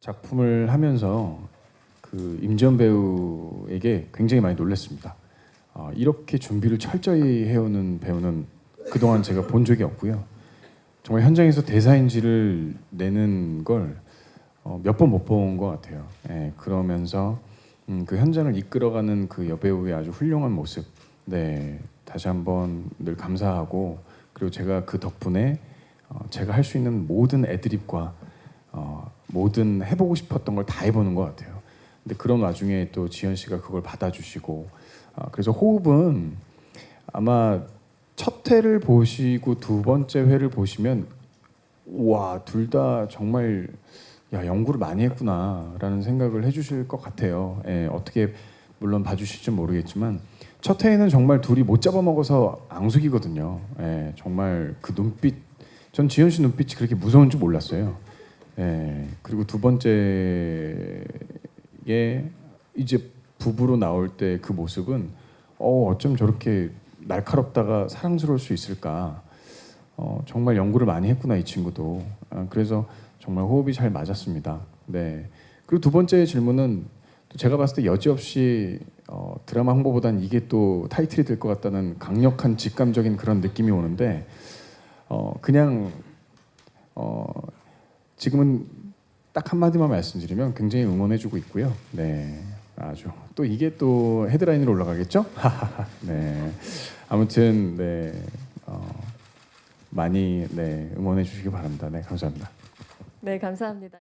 작품을 하면서 그 임지연 배우에게 굉장히 많이 놀랐습니다. 어, 이렇게 준비를 철저히 해오는 배우는 그동안 제가 본 적이 없고요. 정말 현장에서 대사인지를 내는 걸 어, 몇번 못 본 것 같아요. 예, 그러면서 음, 그 현장을 이끌어가는 그 여배우의 아주 훌륭한 모습, 네 다시 한번 늘 감사하고 그리고 제가 그 덕분에 어, 제가 할 수 있는 모든 애드립과 어, 모든 해보고 싶었던 걸 다 해보는 것 같아요. 근데 그런 와중에 또 지현 씨가 그걸 받아주시고 아, 그래서 호흡은 아마 첫 회를 보시고 두 번째 회를 보시면 와 둘 다 정말 야 연구를 많이 했구나라는 생각을 해주실 것 같아요. 예, 어떻게 물론 봐주실지 모르겠지만 첫 회에는 정말 둘이 못 잡아먹어서 앙숙이거든요. 예, 정말 그 눈빛 전 지현 씨 눈빛이 그렇게 무서운 줄 몰랐어요. 예, 그리고 두 번째에 이제 부부로 나올 때 그 모습은 어 어쩜 저렇게 날카롭다가 사랑스러울 수 있을까? 어, 정말 연구를 많이 했구나 이 친구도. 아, 그래서 정말 호흡이 잘 맞았습니다. 네. 그리고 두 번째 질문은 또 제가 봤을 때 여지없이 어, 드라마 홍보보단 이게 또 타이틀이 될 것 같다는 강력한 직감적인 그런 느낌이 오는데 어, 그냥 어, 지금은 딱 한마디만 말씀드리면 굉장히 응원해주고 있고요. 네, 아주 또 이게 또 헤드라인으로 올라가겠죠? 네, 아무튼 네 어, 많이 네 응원해 주시기 바랍니다. 네, 감사합니다. 네, 감사합니다.